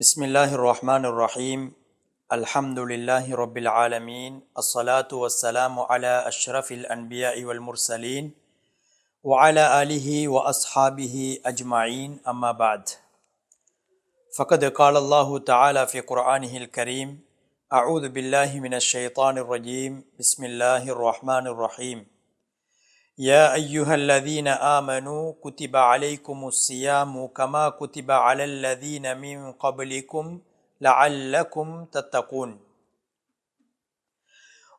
بسم الله الرحمن الرحيم الحمد لله رب العالمين الصلاة والسلام على أشرف الأنبياء والمرسلين وعلى آله وأصحابه أجمعين أما بعد فقد قال الله تعالى في قرآنه الكريم أعوذ بالله من الشيطان الرجيم بسم الله الرحمن الرحيم يا أيها الذين آمنوا كتب عليكم الصيام كما كتب على الذين من قبلكم لعلكم تتقون.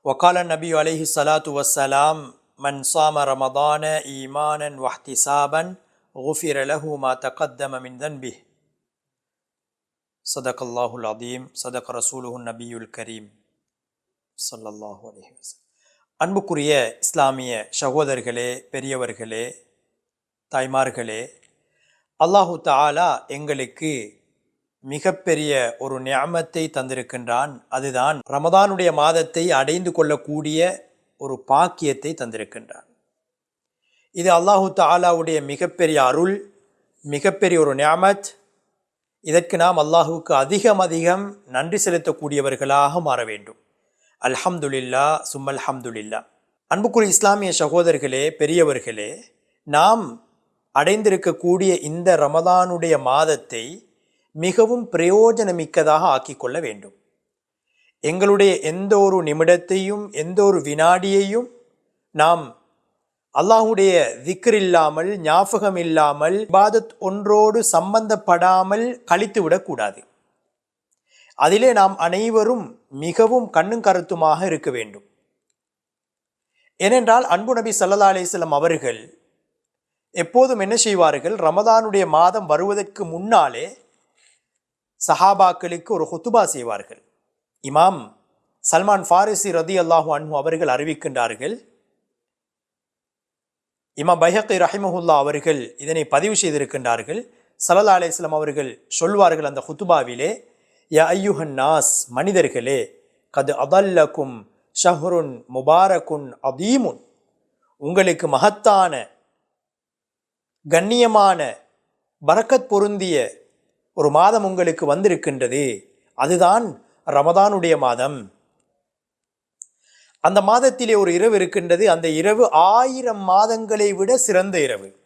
وقال النبي عليه الصلاة والسلام من صام رمضان إيمانا واحتسابا غفر له ما تقدم من ذنبه. صدق الله العظيم صدق رسوله النبي الكريم صلى الله عليه وسلم. அன்புக்குரிய இஸ்லாமிய சகோதரர்களே பெரியவர்களே தாய்மார்களே அல்லாஹு தாலா எங்களுக்கு மிகப்பெரிய ஒரு ஞாமத்தை தந்திருக்கின்றான். அதுதான் ரமதானுடைய மாதத்தை அடைந்து கொள்ளக்கூடிய ஒரு பாக்கியத்தை தந்திருக்கின்றான். இது அல்லாஹு தாலாவுடைய மிகப்பெரிய அருள் மிகப்பெரிய ஒரு ஞாமத் இதற்கு நாம் அல்லாஹுவுக்கு அதிகம் அதிகம் நன்றி செலுத்தக்கூடியவர்களாக மாற வேண்டும். அல்ஹம்துலில்லா சும்மல் ஹம்துலில்லா அன்புக்குரிய இஸ்லாமிய சகோதரர்களே பெரியவர்களே நாம் அடைந்திருக்கக்கூடிய இந்த ரமதானுடைய மாதத்தை மிகவும் பிரயோஜனமிக்கதாக ஆக்கிக்கொள்ள வேண்டும். எங்களுடைய எந்த ஒரு நிமிடத்தையும் எந்த ஒரு வினாடியையும் நாம் அல்லாஹுடைய திக்ர் இல்லாமல் ஞாபகம் இல்லாமல் இபாதத் ஒன்றோடு சம்பந்தப்படாமல் கழித்து விடக்கூடாது அதிலே நாம் அனைவரும் மிகவும் கண்ணும் கருத்துமாக இருக்க வேண்டும். ஏனென்றால் அன்பு நபி சல்லா அலிஸ்லம் அவர்கள் எப்போதும் என்ன செய்வார்கள்? ரமதானுடைய மாதம் வருவதற்கு முன்னாலே சஹாபாக்களுக்கு ஒரு ஹுத்துபா செய்வார்கள். இமாம் சல்மான் ஃபாரிசி ரதி அல்லாஹூ அன்ஹு அவர்கள் அறிவிக்கின்றார்கள் இமாம் பைஹக்கி ரஹிமஹுல்லா அவர்கள் இதனை பதிவு செய்திருக்கின்றார்கள். சல்லா அலிஸ்லாம் அவர்கள் சொல்வார்கள் அந்த ஹுத்துபாவிலே யா ஐயுஹன் நாஸ் மனிதர்களே கது அதல்லக்கும் ஷஹ்ருன் முபாரக்குன் அதீமுன். உங்களுக்கு மகத்தான கண்ணியமான பரக்கத் பொருந்திய ஒரு மாதம் உங்களுக்கு வந்திருக்கின்றது. அதுதான் ரமதானுடைய மாதம். அந்த மாதத்திலே ஒரு இரவு இருக்கின்றது. அந்த இரவு ஆயிரம் மாதங்களை விட சிறந்த இரவு.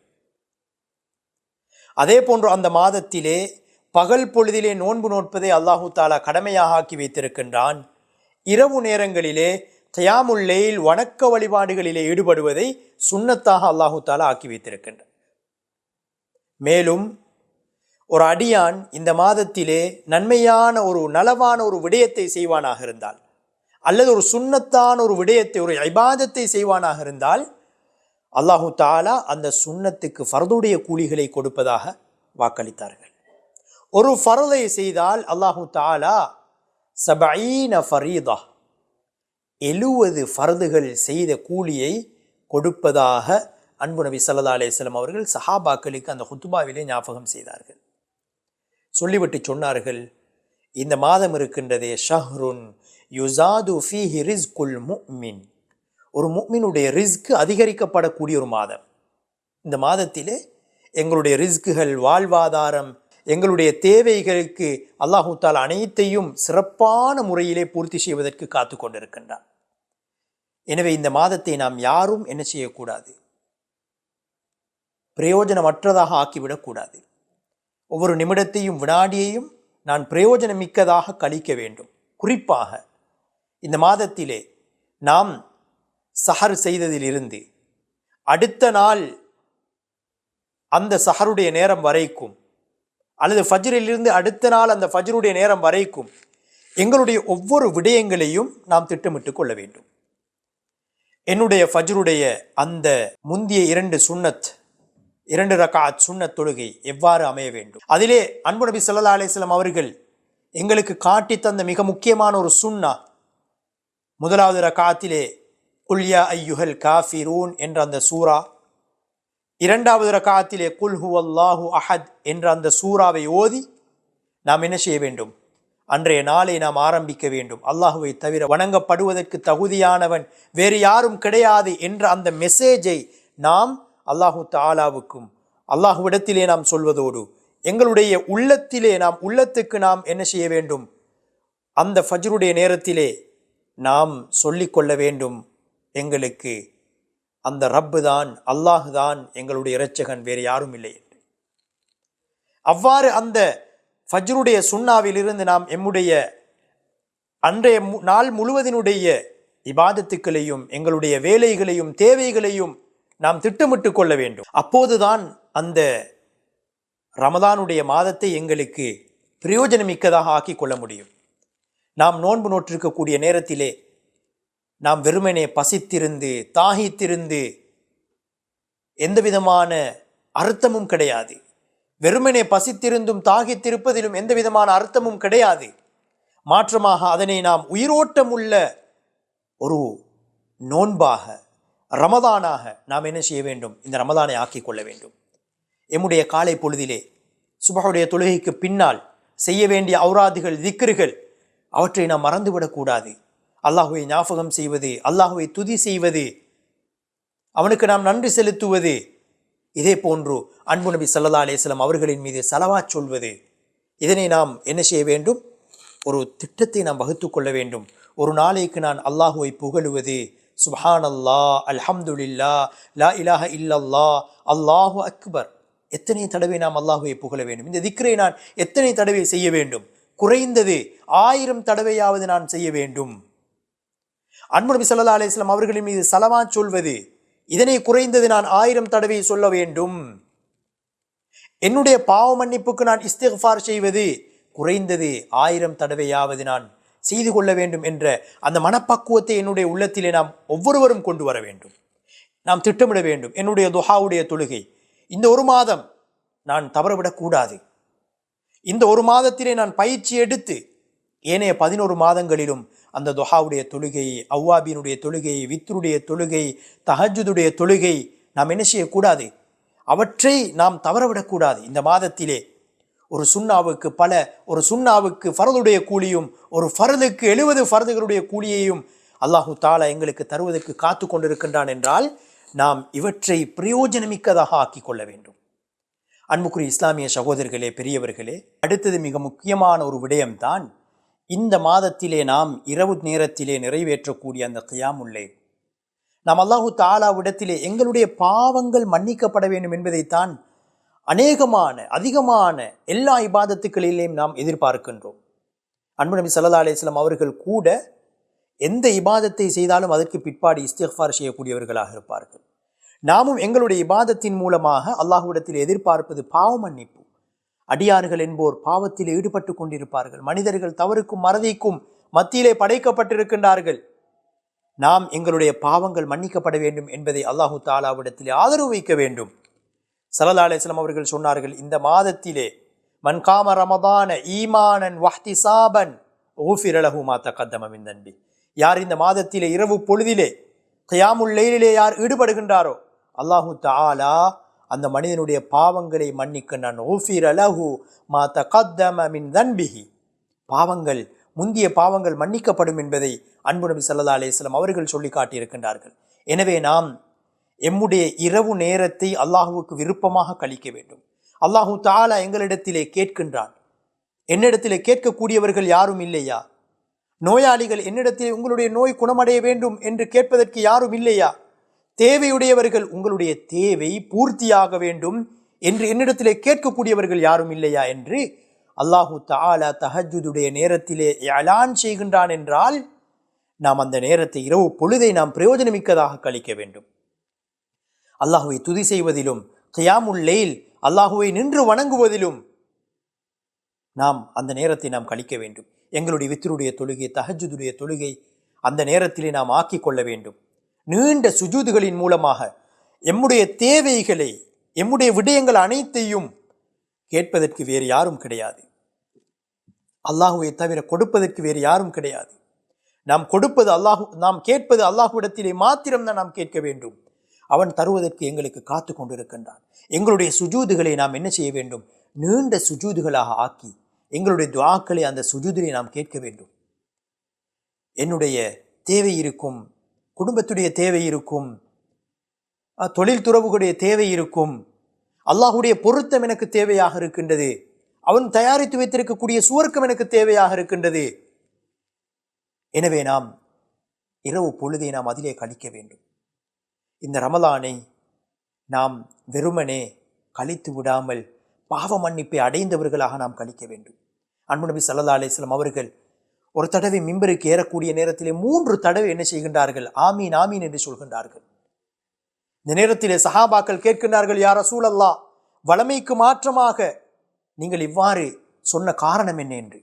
அதே போன்று அந்த மாதத்திலே பகல் பொழுதிலே நோன்பு நோட்பதை அல்லாஹு தாலா கடமையாக ஆக்கி வைத்திருக்கின்றான். இரவு நேரங்களிலே தயாமுல்லையில் வணக்க வழிபாடுகளிலே ஈடுபடுவதை சுண்ணத்தாக அல்லாஹு தாலா ஆக்கி வைத்திருக்கின்றான். மேலும் ஒரு அடியான் இந்த மாதத்திலே நன்மையான ஒரு நலவான ஒரு விடயத்தை செய்வானாக இருந்தால் அல்லது ஒரு சுண்ணத்தான ஒரு விடயத்தை ஒரு ஐபாதத்தை செய்வானாக இருந்தால் அல்லாஹு தாலா அந்த சுண்ணத்துக்கு ஃபர்துடைய கூலிகளை கொடுப்பதாக வாக்களித்தார்கள். ஒரு ஃபரதை செய்தால் அல்லாஹு தாலா சபீன ஃபரீதா எழுவது ஃபரதுகள் செய்த கூலியை கொடுப்பதாக அன்பு நபி சல்லா அலிஸ்லாம் அவர்கள் சஹாபாக்களுக்கு அந்த ஹுத்துபாவிலே ஞாபகம் செய்தார்கள். சொல்லிவிட்டு சொன்னார்கள் இந்த மாதம் இருக்கின்றதே ஷஹ்ருன் யுசாது ஃபீஹி ரிஸ்குல் முக்மின் ஒரு முக்மினுடைய ரிஸ்க் அதிகரிக்கப்படக்கூடிய ஒரு மாதம். இந்த மாதத்திலே எங்களுடைய ரிஸ்குகள் வாழ்வாதாரம் எங்களுடைய தேவைகளுக்கு அல்லாஹூத்தால் அனைத்தையும் சிறப்பான முறையிலே பூர்த்தி செய்வதற்கு காத்து கொண்டிருக்கின்றான். எனவே இந்த மாதத்தை நாம் யாரும் என்ன செய்யக்கூடாது? பிரயோஜனமற்றதாக ஆக்கிவிடக்கூடாது. ஒவ்வொரு நிமிடத்தையும் வினாடியையும் நான் பிரயோஜனமிக்கதாக கழிக்க வேண்டும். குறிப்பாக இந்த மாதத்திலே நாம் சஹர் செய்ததிலிருந்து அடுத்த நாள் அந்த சஹருடைய நேரம் வரைக்கும் அல்லது ஃபஜ்ரிலிருந்து அடுத்த நாள் அந்த ஃபஜ்ருடைய நேரம் வரைக்கும் எங்களுடைய ஒவ்வொரு விடயங்களையும் நாம் திட்டமிட்டு கொள்ள வேண்டும். என்னுடைய ஃபஜ்ருடைய அந்த முந்திய இரண்டு சுண்ணத் இரண்டு ரகாத் சுண்ணத் தொழுகை எவ்வாறு அமைய வேண்டும்? அதிலே அன்பு நபி சல்லா அலிஸ்லாம் அவர்கள் எங்களுக்கு காட்டி தந்த மிக முக்கியமான ஒரு சுண்ணா முதலாவது ரகாத்திலே குல்யா ஐயுஹல் காஃபிரூன் என்ற அந்த சூரா இரண்டாவது ரகாத்திலே குல் ஹு அல்லாஹு அஹத் என்ற அந்த சூறாவை ஓதி நாம் என்ன செய்ய வேண்டும்? அன்றைய நாளை நாம் ஆரம்பிக்க வேண்டும். அல்லாஹுவை தவிர வணங்கப்படுவதற்கு தகுதியானவன் வேறு யாரும் கிடையாது என்ற அந்த மெசேஜை நாம் அல்லாஹு தாலாவுக்கும் அல்லாஹுவிடத்திலே நாம் சொல்வதோடு எங்களுடைய உள்ளத்திலே நாம் உள்ளத்துக்கு நாம் என்ன செய்ய வேண்டும்? அந்த ஃபஜ்ருடைய நேரத்திலே நாம் சொல்லிக்கொள்ள வேண்டும் எங்களுக்கு அந்த ரப்பு தான் அல்லாஹ் தான் எங்களுடைய இரட்சகன் வேறு யாரும் இல்லை என்று. அவ்வாறு அந்த ஃபஜ்ருடைய சுண்ணாவிலிருந்து நாம் எம்முடைய அன்றைய மு- நாள் முழுவதினுடைய இபாதத்துக்களையும் எங்களுடைய வேலைகளையும் தேவைகளையும் நாம் திட்டமிட்டு கொள்ள வேண்டும். அப்போதுதான் அந்த ரமதானுடைய மாதத்தை எங்களுக்கு பிரயோஜனமிக்கதாக ஆக்கிக் கொள்ள முடியும். நாம் நோன்பு நோற்றிருக்கக்கூடிய நேரத்திலே நாம் வெறுமனே பசித்திருந்து தாகித்திருந்து எந்த விதமான அர்த்தமும் கிடையாது. வெறுமனே பசித்திருந்தும் தாகித்திருப்பதிலும் எந்த விதமான அர்த்தமும் கிடையாது. மாற்றமாக அதனை நாம் உயிரோட்டம் உள்ள ஒரு நோன்பாக ரமதானாக நாம் என்ன செய்ய வேண்டும்? இந்த ரமதானை ஆக்கிக் கொள்ள வேண்டும். எம்முடைய காலை பொழுதிலே சுபஹுடைய தொழுகைக்கு பின்னால் செய்ய வேண்டிய ஔராதுகள் திக்ருகள் அவற்றை நாம் மறந்துவிடக்கூடாது அல்லாஹுவை ஞாபகம் செய்வது அல்லாஹுவை துதி செய்வது அவனுக்கு நாம் நன்றி செலுத்துவது இதே போன்று அன்பு நபி சல்லா அலைஹி அவர்களின் மீது செலவா சொல்வது. இதனை நாம் என்ன செய்ய வேண்டும்? ஒரு திட்டத்தை நாம் வகுத்து கொள்ள வேண்டும். ஒரு நாளைக்கு நான் அல்லாஹுவை புகழுவது. சுஹான் அல்லா அல்ஹம்துல்லா லா இலாஹ இல்லல்லா அல்லாஹு அக்பர். எத்தனை தடவை நாம் அல்லாஹுவை புகழ வேண்டும்? இந்த திக்ரை நான் எத்தனை தடவை செய்ய வேண்டும்? குறைந்தது ஆயிரம் தடவையாவது நான் செய்ய வேண்டும். அன்முனபி சல்லா அலிஸ்லாம் அவர்களின் மீது சலவா சொல்வது இதனை குறைந்தது நான் ஆயிரம் தடவை சொல்ல வேண்டும். என்னுடைய பாவ மன்னிப்புக்கு நான் இஸ்திஃபார் செய்வது குறைந்தது ஆயிரம் தடவையாவது நான் செய்து கொள்ள வேண்டும் என்ற அந்த மனப்பக்குவத்தை என்னுடைய உள்ளத்திலே நாம் ஒவ்வொருவரும் கொண்டு வர வேண்டும். நாம் திட்டமிட வேண்டும். என்னுடைய துஹாவுடைய தொழுகை இந்த ஒரு மாதம் நான் தவறவிடக்கூடாது. இந்த ஒரு மாதத்திலே நான் பயிற்சி எடுத்து ஏனைய பதினோரு மாதங்களிலும் அந்த துஹாவுடைய தொழுகை அவ்வாபியினுடைய தொழுகை வித்ருடைய தொழுகை தஹஜுதுடைய தொழுகை நாம் என்ன செய்யக்கூடாது? அவற்றை நாம் தவறவிடக்கூடாது. இந்த மாதத்திலே ஒரு சுண்ணாவுக்கு பல ஒரு சுண்ணாவுக்கு ஃபரதுடைய கூலியும் ஒரு ஃபரதுக்கு எழுபது ஃபரதுகளுடைய கூலியையும் அல்லாஹு தாலா எங்களுக்கு தருவதற்கு காத்து கொண்டிருக்கின்றான் என்றால் நாம் இவற்றை பிரயோஜனமிக்கதாக ஆக்கி கொள்ள வேண்டும். அன்புக்குரிய இஸ்லாமிய சகோதரர்களே பெரியவர்களே அடுத்தது மிக முக்கியமான ஒரு விடயம்தான் இந்த மாதத்திலே நாம் இரவு நேரத்திலே நிறைவேற்றக்கூடிய அந்த கியாமுல்லை நாம் அல்லாஹு தாலாவிடத்திலே எங்களுடைய பாவங்கள் மன்னிக்கப்பட வேண்டும் என்பதைத்தான் அநேகமான அதிகமான எல்லா இபாதத்துக்களிலேயும் நாம் எதிர்பார்க்கின்றோம். அன்பு நபி சல்லா அலிஸ்லாம் அவர்கள் கூட எந்த இபாதத்தை செய்தாலும் அதற்கு பிற்பாடு இஸ்திஃபார் செய்யக்கூடியவர்களாக இருப்பார்கள். நாமும் எங்களுடைய இபாதத்தின் மூலமாக அல்லாஹுவிடத்தில் எதிர்பார்ப்பது பாவ மன்னிப்பு. அடியார்கள் என்போர் பாவத்தில் ஈடுபட்டு கொண்டிருப்பார்கள். மனிதர்கள் தவறுக்கும் மறதிக்கும் மத்தியிலே படைக்கப்பட்டிருக்கின்றார்கள். நாம் எங்களுடைய பாவங்கள் மன்னிக்கப்பட வேண்டும் என்பதை அல்லாஹு தாலாவிடத்திலே ஆதரவு வைக்க வேண்டும். சல்லல்லாஹு அலிஸ்லாம் அவர்கள் சொன்னார்கள் இந்த மாதத்திலே மன்காம ரமதான ஈமானன் வஹ்தி சாபன் லஹு மா தகத்தம மின் தன்பி. யார் இந்த மாதத்திலே இரவு பொழுதிலே கயாமுல் லெயிலே யார் ஈடுபடுகின்றாரோ அல்லாஹு தாலா அந்த மனிதனுடைய பாவங்களை மன்னிக்க நான் ஊஃபிர அலஹு மா தகத்தம மின் தன்பிஹி. பாவங்கள் முந்திய பாவங்கள் மன்னிக்கப்படும் என்பதை அன்பு நபி ஸல்லல்லாஹு அவர்கள் சொல்லி காட்டியிருக்கின்றார்கள். எனவே நாம் எம்முடைய இரவு நேரத்தை அல்லாஹுவுக்கு விருப்பமாக கழிக்க வேண்டும். அல்லாஹு தாலா எங்களிடத்திலே கேட்கின்றான். என்னிடத்திலே கேட்கக்கூடியவர்கள் யாரும் இல்லையா? நோயாளிகள் என்னிடத்திலே உங்களுடைய நோய் குணமடைய வேண்டும் என்று கேட்பதற்கு யாரும் இல்லையா? தேவையுடையவர்கள் உங்களுடைய தேவை பூர்த்தியாக வேண்டும் என்று என்னிடத்திலே கேட்கக்கூடியவர்கள் யாரும் இல்லையா என்று அல்லாஹு தாலா தஹஜுடைய நேரத்திலே அலான் செய்கின்றான் என்றால் நாம் அந்த நேரத்தை இரவு பொழுதை நாம் பிரயோஜனமிக்கதாக கழிக்க வேண்டும். அல்லாஹுவை துதி செய்வதிலும் கயாமுல்லையில் அல்லாஹுவை நின்று வணங்குவதிலும் நாம் அந்த நேரத்தை நாம் கழிக்க வேண்டும். எங்களுடைய வித்தருடைய தொழுகை தஹஜுடைய தொழுகை அந்த நேரத்திலே நாம் ஆக்கிக் கொள்ள வேண்டும். நீண்ட சுஜூதுகளின் மூலமாக எம்முடைய தேவைகளை எம்முடைய விடயங்கள் அனைத்தையும் கேட்பதற்கு வேறு யாரும் கிடையாது. அல்லாஹுவை தவிர கொடுப்பதற்கு வேறு யாரும் கிடையாது. நாம் கொடுப்பது அல்லாஹு நாம் கேட்பது அல்லாஹுவிடத்திலே மாத்திரம்தான் நாம் கேட்க வேண்டும். அவன் தருவதற்கு எங்களுக்கு காத்து கொண்டிருக்கின்றான். எங்களுடைய சுஜூதுகளை நாம் என்ன செய்ய வேண்டும்? நீண்ட சுஜூதுகளாக ஆக்கி எங்களுடைய துவாக்களை அந்த சுஜூதிலே நாம் கேட்க வேண்டும். என்னுடைய தேவை இருக்கும் குடும்பத்துடைய தேவை இருக்கும். தொழில் துறவுகளுடைய தேவை இருக்கும். அல்லாஹுடைய பொருத்தம் எனக்கு தேவையாக இருக்கின்றது. அவன் தயாரித்து வைத்திருக்கக்கூடிய சுவர்க்கம் எனக்கு தேவையாக இருக்கின்றது. எனவே நாம் இரவு பொழுதை நாம் அதிலே கழிக்க வேண்டும். இந்த ரமலானை நாம் வெறுமனே கழித்து விடாமல் பாவ மன்னிப்பை அடைந்தவர்களாக நாம் கழிக்க வேண்டும். அன்பு நபி சல்லா அலிஸ்லாம் அவர்கள் ஒரு தடவை மிம்பருக்கு ஏறக்கூடிய நேரத்திலே மூன்று தடவை என்ன செய்கின்றார்கள்? ஆமீன் ஆமீன் என்று சொல்கின்றார்கள். இந்த நேரத்திலே சஹாபாக்கள் கேட்கின்றார்கள் யார் சூழல்லா வளமைக்கு மாற்றமாக நீங்கள் இவ்வாறு சொன்ன காரணம் என்ன? என்று.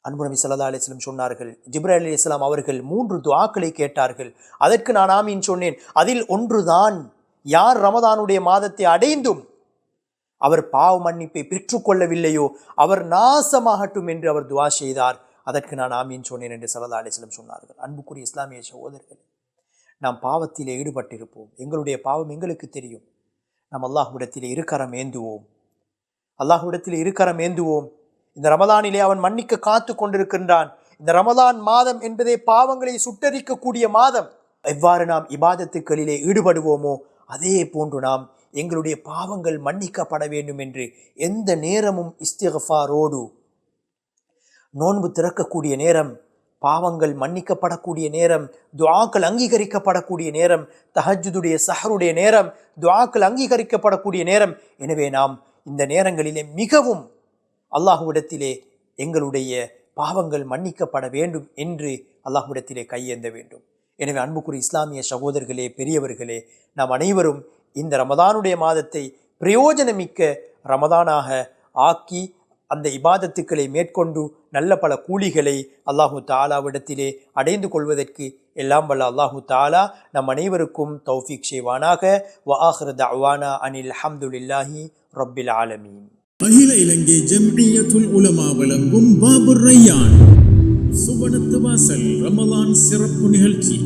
அன்பு நபி சல்லா அலிஸ்லம் சொன்னார்கள் ஜிப்ரா அலி இஸ்லாம் அவர்கள் மூன்று துவாக்களை கேட்டார்கள். அதற்கு நான் ஆமீன் சொன்னேன். அதில் ஒன்றுதான் யார் ரமதானுடைய மாதத்தை அடைந்தும் அவர் பாவ மன்னிப்பை பெற்றுக்கொள்ளவில்லையோ அவர் நாசமாகட்டும் என்று அவர் துவா செய்தார். அதற்கு நான் ஆமீன் சொன்னேன் என்று சல்லா அலிஸ்லம் சொன்னார்கள். அன்புக்குரிய இஸ்லாமிய சகோதரர்கள் நாம் பாவத்திலே ஈடுபட்டிருப்போம். எங்களுடைய பாவம் எங்களுக்கு தெரியும். நாம் அல்லாஹ்விடத்திலே இருக்கரம் ஏந்துவோம். அல்லாஹ்விடத்திலே இருக்கரம் ஏந்துவோம். இந்த ரமதானிலே அவன் மன்னிக்க காத்து கொண்டிருக்கின்றான். இந்த ரமதான் மாதம் என்பதே பாவங்களை சுட்டரிக்கக்கூடிய மாதம். எவ்வாறு நாம் இபாதத்துக்களிலே ஈடுபடுவோமோ அதே போன்று நாம் எங்களுடைய பாவங்கள் மன்னிக்கப்பட வேண்டும் என்று எந்த நேரமும் இஸ்திகஃபாரோடு நோன்பு திறக்கக்கூடிய நேரம் பாவங்கள் மன்னிக்கப்படக்கூடிய நேரம் துவாக்கள் அங்கீகரிக்கப்படக்கூடிய நேரம் தஹஜுடைய சஹருடைய நேரம் துவாக்கள் அங்கீகரிக்கப்படக்கூடிய நேரம். எனவே நாம் இந்த நேரங்களிலே மிகவும் அல்லாஹுவிடத்திலே எங்களுடைய பாவங்கள் மன்னிக்கப்பட வேண்டும் என்று அல்லாஹுவிடத்திலே கையேந்த வேண்டும். எனவே அன்புக்குரிய இஸ்லாமிய சகோதரர்களே பெரியவர்களே நாம் அனைவரும் இந்த ரமதானுடைய மாதத்தை பிரயோஜனமிக்க ரமதானாக ஆக்கி அந்த இபாதத்துக்களை மேற்கொண்டு நல்ல பல கூலிகளை அல்லாஹு தாலாவிடத்திலே அடைந்து கொள்வதற்கு எல்லாம் வல்ல அல்லாஹு தாலா நம் அனைவருக்கும் தௌஃபிக் செய்வானாக. வ ஆஹிர் அனில் ஹம்துலில்லாஹி ரப்பில் ஆலமீன். அகில இலங்கை ஜம்இய்யத்துல் உலமா வழங்கும் பாபுர் ரையான் சுபனத்து வாசல் ரமலான் சிறப்பு நிகழ்ச்சி.